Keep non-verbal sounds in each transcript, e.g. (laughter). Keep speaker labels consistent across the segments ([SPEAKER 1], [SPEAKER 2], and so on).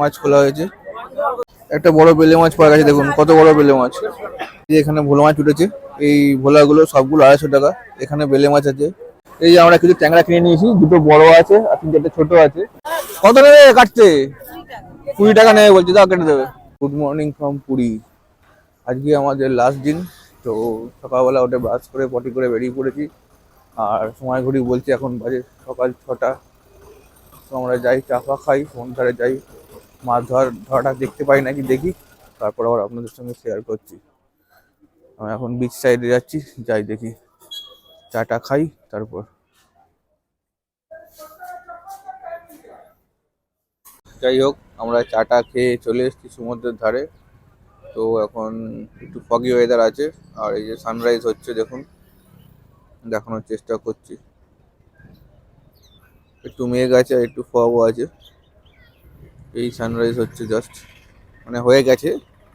[SPEAKER 1] মাছ খোলা হয়েছে। একটা বড় বেলে মাছ পাওয়া গেছে, দেখুন, কত বড় বেলে মাছ। এখানে ভোলা মাছ উঠেছে, এই ভোলাগুলো সবগুলো আড়াইশো টাকা, এখানে বেলে মাছ আছে। এই যে আমরা কিছু ট্যাংরা কিনে নিয়েছি, দুটো বড় আছে আর তিনটে ছোট আছে। কত নেবে কাটতে? কুড়ি টাকা নেবে বলছে, দাও কেটে দেবে। গুড মর্নিং ফ্রম পুরী আজকে আমাদের লাস্ট দিন, তো সকালবেলা উঠে ব্রাশ করে পটি করে বেরিয়ে পড়েছি। আর সময় ঘড়ি বলছে, এখন বাজে সকাল ছটা। তো আমরা যাই, চা ফা খাই ধারে যাই। মাছ ধর, ধরাটা দেখতে পাই নাকি দেখি। তারপর আবার আপনাদের সঙ্গে শেয়ার করছি। আমি এখন বিচ সাইডে যাচ্ছি, যাই দেখি। চাটা খাই, তারপর। যাই হোক, আমরা চাটা খেয়ে চলে এসেছি সমুদ্রের ধারে। তো এখন একটু ফগি ওয়েদার আছে, আর এই যে সানরাইজ হচ্ছে দেখুন। দেখানোর চেষ্টা করছি। একটু মেঘ আছে, আর একটু ফগও আছে। এই সানরাইজ হচ্ছে জাস্ট মানে হয়ে গেছে,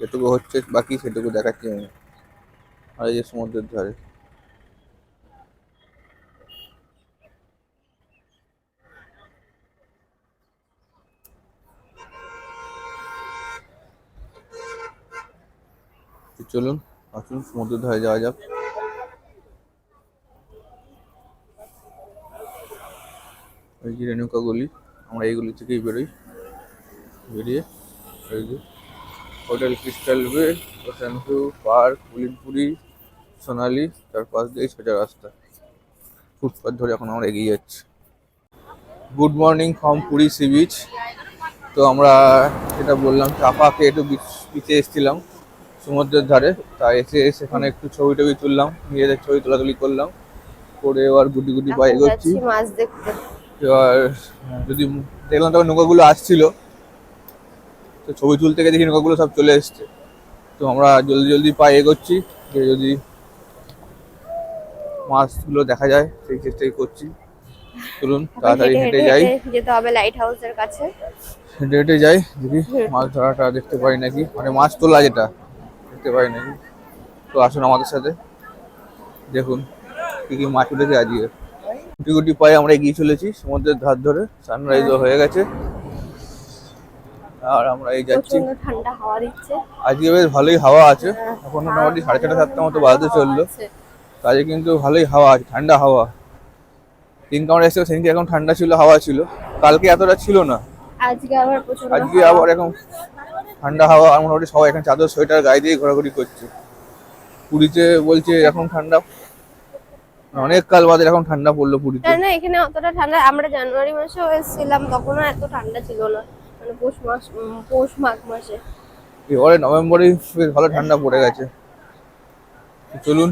[SPEAKER 1] যেটুকু হচ্ছে বাকি সেটুকু দেখাচ্ছি আমি। আর এই যে সমুদ্রের ধারে। চলুন, আসুন সমুদ্রের ধারে যাওয়া যাক। এই যে রেণুকা গলি, আমরা এইগুলি থেকেই বেরোই। বেরিয়ে এই যে hotel crystal ocean view park Pulinpuri Sonali তার পাশ দিয়ে সোজা রাস্তা। ফুটপাথ ধরে এখন আমরা এগিয়ে যাচ্ছি। Good morning from Puri sea beach তো আমরা যেটা বললাম চাপাকে একটু বিচে এসেছিলাম সমুদ্রের ধারে। তা এসে সেখানে একটু ছবি টবি তুললাম নিজেদের ছবি তোলাতুলি করলাম। করে এবার গুটি গুটি পায়ে এগোচ্ছি এবার যদি দেখলাম তখন নৌকাগুলো আসছিল তো ছবি তুলতে গিয়ে দেখি নৌকাগুলো সব চলে এসছে। তো আমরা জলদি জলদি পায়ে এগোচ্ছি যে যদি মাছগুলো দেখা যায় সেই চেষ্টাই করছি। চলুন তাড়াতাড়ি
[SPEAKER 2] হেঁটে
[SPEAKER 1] যাই।
[SPEAKER 2] যেতে হবে লাইট হাউসের কাছে।
[SPEAKER 1] হেঁটে হেঁটে যাই দেখি মাছ ধরাটা দেখতে পাই নাকি। মানে মাছ তোলা যেটা দেখতে পাই নাকি। তো আসুন আমাদের সাথে। দেখুন কি কি মাছ উঠেছে আজকে। গুটি গুটি পায়ে আমরা এগিয়ে চলেছি সমুদ্রের ধার ধরে। সানরাইজও হয়ে গেছে। আর আমরা এই যাচ্ছি।
[SPEAKER 2] ঠান্ডা হাওয়া দিচ্ছে
[SPEAKER 1] আজকে বেশ ভালোই হাওয়া আছে। এখন মোটামুটি সাড়ে ছটা সাতটা মতো বাজতে চলল। কাজে কিন্তু ভালোই হাওয়া আছে ঠান্ডা হাওয়া। তিন কামড়ে এসে সেদিনকে এখন ঠান্ডা ছিল হাওয়া ছিল। কালকে এতটা ছিল না।
[SPEAKER 2] আজকে আবার প্রচণ্ড
[SPEAKER 1] আজকে আবার এখন ঠান্ডা হাওয়া আর মোটামুটি সবাই এখন চাদর সোয়েটার গায়ে দিয়ে ঘোরাঘুরি করছে। পুরীতে বলছে এখন ঠান্ডা। অনেক কাল বাদে এখন ঠান্ডা পড়ল পুরীতে।
[SPEAKER 2] না এখানে অতটা ঠান্ডা আমরা জানুয়ারি মাসেও এসেছিলাম তখনও এত ঠান্ডা ছিল না। মানে পৌষ মাস পৌষ মাঘ মাসে।
[SPEAKER 1] এবারে নভেম্বরে বেশ ভালো ঠান্ডা পড়ে গেছে। চলুন,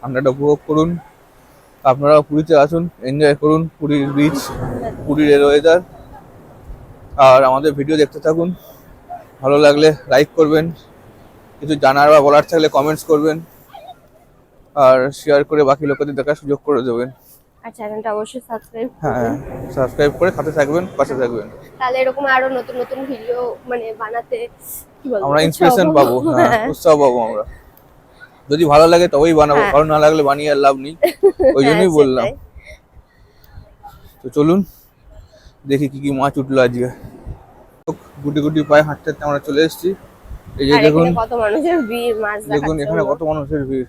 [SPEAKER 1] ঠান্ডাটা উপভোগ করুন। আপনারা পুরীতে আসুন এনজয় করুন, পুরীর বিচ পুরীর ওয়েদার আর আমাদের ভিডিও দেখতে থাকুন। ভালো লাগলে লাইক করবেন। কিছু জানার বা বলার থাকলে কমেন্টস করবেন। আর শেয়ার করে বাকি লোকেদের দেখার সুযোগ করে দেবেন।
[SPEAKER 2] আর চ্যানেলটা অবশ্যই সাবস্ক্রাইব
[SPEAKER 1] হ্যাঁ সাবস্ক্রাইব করে সাথে থাকবেন পাশে থাকবেন।
[SPEAKER 2] তাহলে এরকম আরও নতুন নতুন ভিডিও মানে বানাতে কি বলব
[SPEAKER 1] আমরা ইন্সপিরেশন পাবো। হ্যাঁ
[SPEAKER 2] হ্যাঁ।
[SPEAKER 1] উৎসাহ পাবো আমরা। যদি ভালো লাগে তবেই বানাবো
[SPEAKER 2] হ্যাঁ।
[SPEAKER 1] ভালো না লাগলে বানিয়ে আর লাভ নেই। (laughs) ওই জন্যই
[SPEAKER 2] হ্যাঁ,
[SPEAKER 1] বললাম। তো চলুন দেখি কি কি মাছ উঠল আজকে। গুটি গুটি পায়ে হাঁটতে হাঁটতে আমরা চলে এসেছি। এই যে দেখুন
[SPEAKER 2] এখানে কত মানুষের ভিড় মাছ
[SPEAKER 1] দেখুন এখানে কত মানুষের ভিড়।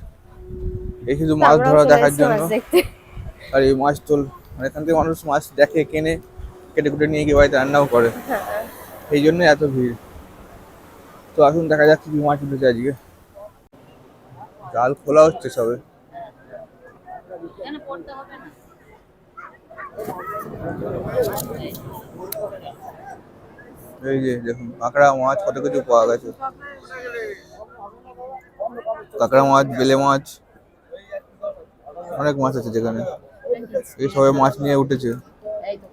[SPEAKER 1] এই শুধু মাছ ধরা দেখার জন্য। আর এই মাছ তোল মানে এখান থেকে মানুষ মাছ দেখে কেনে কেটে কুটে নিয়ে গিয়ে বাড়িতে রান্নাও করে।
[SPEAKER 2] হ্যাঁ।
[SPEAKER 1] এই জন্যই এত ভিড়। তো আসুন দেখা যাক কি কি মাছ উঠেছে আজকে। জাল খোলা হচ্ছে সবে। এই যে দেখুন কাঁকড়া মাছ কত কিছু পাওয়া গেছে। কাঁকড়া মাছ বেলে মাছ অনেক মাছ আছে যেখানে। এই সবাই মাছ নিয়ে উঠেছে।
[SPEAKER 3] এই তো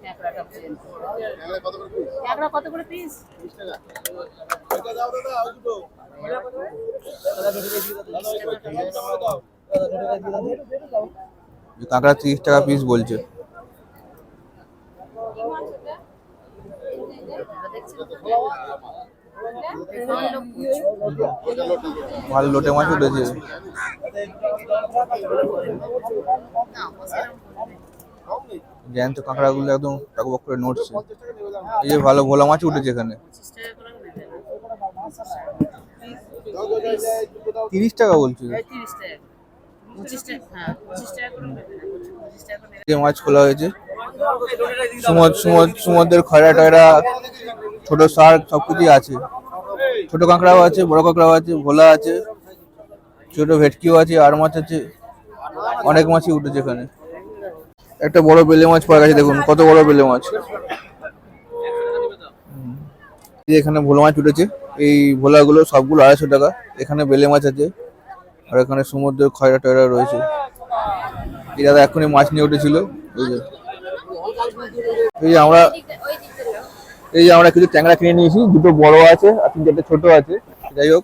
[SPEAKER 3] ক্যাকড়া কত করে পিস
[SPEAKER 1] কাঁকড়া তিরিশ টাকা পিস বলছে। ভালো লোটে মাছ উঠেছে জ্যান্ত কাঁকড়াগুলো একদম টকবক করে নড়ছে। এই যে ভালো ভোলা মাছ উঠেছে এখানে। তিরিশ টাকা বলছি। মাছ খোলা হয়েছে। সুমদ সুমদ সুমদের খয়রা টয়রা ছোট শার্ক সবকিছুই আছে। ছোট কাঁকড়াও আছে, বড় কাঁকড়াও আছে, ভোলা আছে, ছোট ভেটকিও আছে, আর মাছ আছে। অনেক মাছই উঠেছে এখানে। একটা বড় বেলে মাছ পাওয়া গেছে, দেখুন কত বড় বেলে মাছ। এখানে ভোলা মাছ উঠেছে, এই ভোলাগুলো সবগুলো আড়াইশো টাকা। এখানে বেলে মাছ আছে, আর এখানে সমুদ্রের খয়রা টয়রা রয়েছে। এই দাদা এখনই মাছ নিয়ে উঠেছিল, এই যে। এই আমরা এই যে আমরা কিছু ট্যাংরা কিনে নিয়েছি, দুটো বড় আছে আর তিন চারটে ছোট আছে। যাই হোক,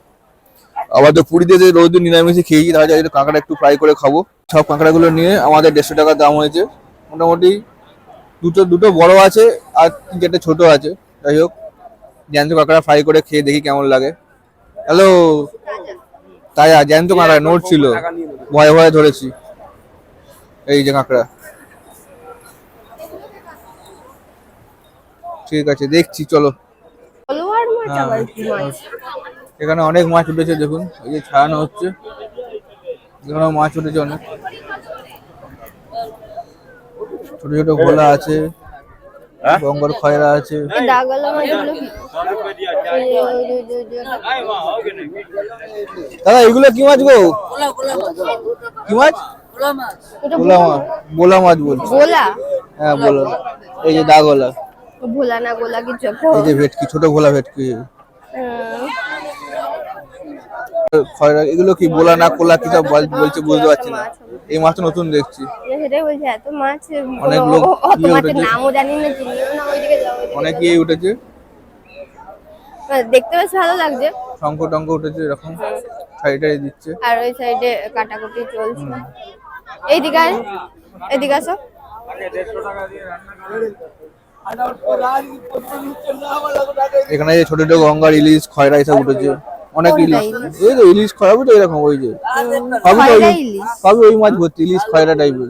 [SPEAKER 1] আবার তো পুরীতে যে রোজ দিন নিরামিষে খেয়েছি তাহলে যাই কাঁকড়া একটু ফ্রাই করে খাব। সব কাঁকড়াগুলো নিয়ে আমাদের দেড়শো টাকা দাম হয়েছে। মোটামুটি দুটো দুটো বড় আছে আর তিন চারটে ছোট আছে। যাই হোক, জ্যান্ত কাঁকড়া ফ্রাই করে খেয়ে দেখি কেমন লাগে। হ্যালো তাজা জ্যান্ত কাঁকড়া নোট ছিল। ভয়ে ভয়ে ধরেছি। এই যে কাঁকড়া। ঠিক আছে দেখছি চলো। হ্যাঁ।
[SPEAKER 2] মাছ?
[SPEAKER 1] এখানে অনেক মাছ উঠেছে দেখুন এই যে ছাড়ানো হচ্ছে। এখানে মাছ উঠেছে অনেক। ছোট ছোট ভোলা আছে গঙ্গর খয়রা আছে। দাদা এগুলো কি মাছ গো? কি মাছ?
[SPEAKER 2] এটা
[SPEAKER 1] বোলা মাছ বোলা মাছ বলছি। হ্যাঁ বোলা এই যে দাগলা
[SPEAKER 2] ভোলা না গোলা কিছু
[SPEAKER 1] এই যে ভেটকি ছোট ভোলা ভেটকি। খয়রা এগুলো কি বোলা না কোলা কি সব বলছে বুঝতে পারছি না। এই মাছ নতুন দেখছি।
[SPEAKER 2] সেটাই বলছি এত মাছ
[SPEAKER 1] অনেক লোক
[SPEAKER 2] অত
[SPEAKER 1] ইয়ে
[SPEAKER 2] মাছের
[SPEAKER 1] উঠেছে।
[SPEAKER 2] নামও জানি না চিনিও না ওইদিকে যাও
[SPEAKER 1] অনেক ইয়ে উঠেছে।
[SPEAKER 2] দেখতে বেশ ভালো লাগছে।
[SPEAKER 1] শঙ্খ টঙ্ক উঠেছে এরকম। সাইডে দিচ্ছে।
[SPEAKER 2] আর ওই সাইডে কাটাকুটি চলছে। এইদিকে এদিকে আসো।
[SPEAKER 1] এখানে যে ছোট ছোট গঙ্গার ইলিশ খয়রা এসব উঠেছে। অনেক ইলিশ
[SPEAKER 2] ইলিশ?
[SPEAKER 1] এই তো ইলিশ খয়রা বুঝছ এরকম ওই যে। সবই ওই- সবই ওই মাছ ভর্তি ইলিশ খয়রা টাইপের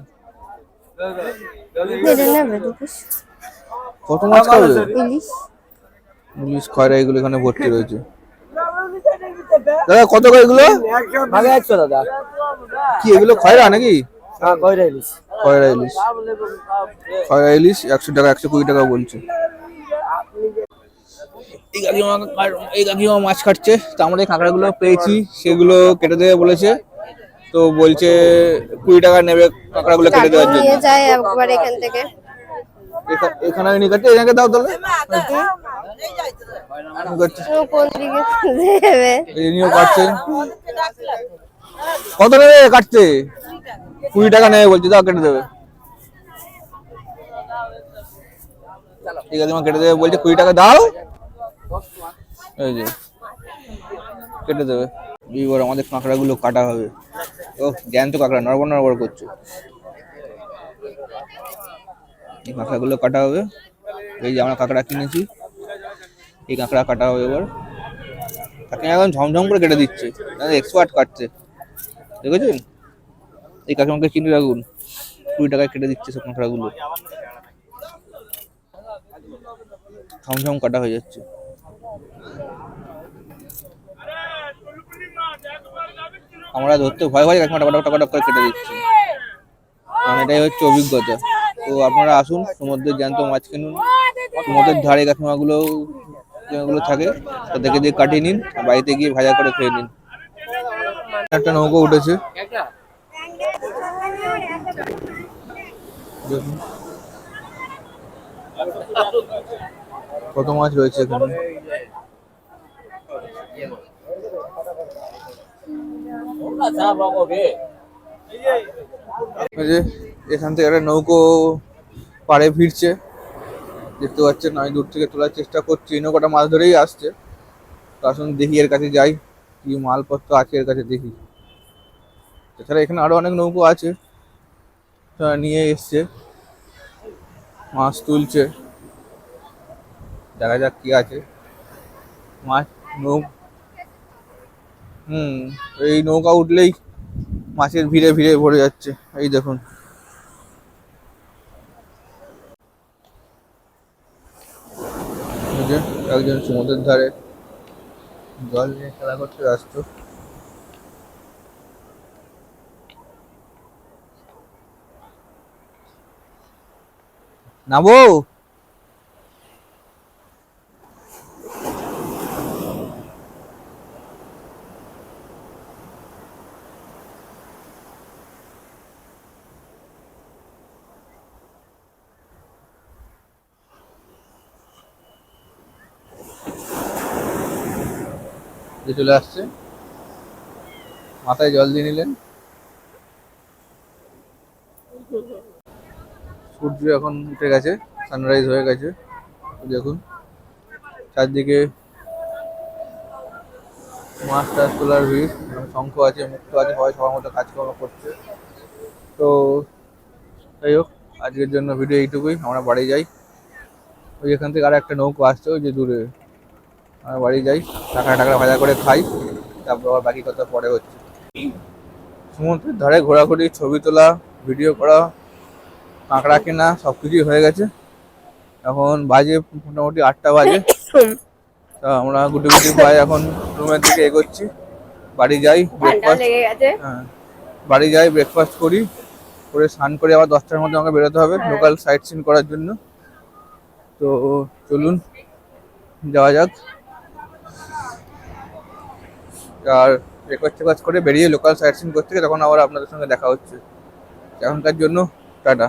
[SPEAKER 1] কত মাছ খাবে?
[SPEAKER 2] ইলিশ
[SPEAKER 1] ইলিশ খয়রা এগুলো এখানে ভর্তি রয়েছে। দাদা কত করে এগুলো?
[SPEAKER 4] ভাগে একশো দাদা।
[SPEAKER 1] কি এগুলো খয়রা নাকি?
[SPEAKER 4] হ্যাঁ কয়টা ইলিশ
[SPEAKER 1] খয়রা ইলিশ। খয়রা ইলিশ একশো টাকা একশো কুড়ি টাকা বলছে। এই কাকিমা এই কাকিমা মাছ কাটছে তো আমরা এই কাঁকড়াগুলো পেয়েছি সেগুলো কেটে দেবে বলেছে। তো বলছে কুড়ি টাকা নেবে কাঁকড়াগুলো কেটে দেওয়ার জন্য।
[SPEAKER 2] নিয়ে যায় একবার এখান থেকে।
[SPEAKER 1] এখানে নিয়ে কাটছে এখানে দাও তাহলে। কাটছে। কত নেবে কাটতে? কুড়ি টাকা নেবে বলছে, দাও কেটে দেবে। ঠিক আছে কেটে দেবে, বলছে কুড়ি টাকা দাও। এই যে, কেটে দেবে। এবার আমাদের কাঁকড়াগুলো কাটা হবে। ও জ্যান্ত কাঁকড়া, নড়বড় নড়বড় করছে। এই কাঁকড়াগুলো কাটা হবে। এই যে আমরা কাঁকড়া কিনেছি। এই কাঁকড়া কাটা হবে এবার। কাকিমা একদম ঝমঝম করে কেটে দিচ্ছে। এক্সপার্ট কাটছে। দেখেছেন? এই কাকিমাকে চিনি রাখুন কুড়ি টাকায় কেটে দিচ্ছে সব কাঁকড়াগুলো ঝমঝম কাটা হয়ে যাচ্ছে। আমরা ধরতে ভয় ভয় কাকিমা টাকা টাকা করে কেটে দিচ্ছি। কারণ এটাই হচ্ছে অভিজ্ঞতা। তো আপনারা আসুন, সমুদ্রের জ্যান্ত মাছ কিনুন। সমুদ্রের ধারে কাকিমাগুলো যেগুলো থাকে তাদেরকে দিয়ে কাটিয়ে নিন, বাড়িতে গিয়ে ভাজা করে খেয়ে নিন। একটা নৌকো উঠেছে। কত মাছ রয়েছে এখানে? এখান থেকে একটা নৌকো পাড়ে ফিরছে। দেখতে পাচ্ছেন, আমি দূর থেকে তোলার চেষ্টা করছি। নৌকাটা মাছ ধরেই আসছে। আসুন দেখি এর কাছে যাই। কি মালপত্র আছে এর কাছে দেখি। এছাড়া এখানে আরও অনেক নৌকো আছে। তারা নিয়ে এসছে। মাছ তুলছে। দেখা যাক কি আছে। মাছ, নৌ হুম, এই নৌকা উঠলেই মাছের ভিড়ে ভিড়ে ভরে যাচ্ছে। এই দেখুন। একজন সমুদ্রের ধারে জল নিয়ে খেলা করতে আসতো যে চলে আসছে মাথায় জল দিয়ে নিলেন। সূর্য এখন উঠে গেছে সানরাইজ হয়ে গেছে, দেখুন। চারদিকে মাছ টাছ তোলার ভিড় শঙ্খ আছে, মুক্ত আছে, সবাই সবার মতো কাজকর্ম করছে। তো যাই হোক, আজকের জন্য ভিডিও এইটুকুই, আমরা বাড়ি যাই। ওই এখান থেকে আর একটা নৌকো আসছে, ওই যে দূরে। আমরা বাড়ি যাই টাকা টাকা ভাজা করে খাই, তারপর আবার বাকি কথা পরে হচ্ছে। সমুদ্রের ধারে ঘোরাঘুরি, ছবি তোলা ভিডিও করা কাঁকড়া কেনা সব কিছুই হয়ে গেছে। এখন বাজে মোটামুটি আটটা বাজে। তা আমরা গুটি গুটি পায়ে এখন রুমের দিকে এগোচ্ছি। বাড়ি যাই ব্রেকফাস্ট হ্যাঁ বাড়ি যাই ব্রেকফাস্ট করি। করে স্নান করে আবার দশটার মধ্যে আমাকে বেরোতে হবে। লোকাল সাইট সিন করার জন্য। তো চলুন যাওয়া যাক। আর ব্রেকফাস্ট টেকফাস্ট করে বেরিয়ে লোকাল সাইট সিন করতে তখন আবার আপনাদের সঙ্গে দেখা হচ্ছে। এখনকার জন্য টাটা।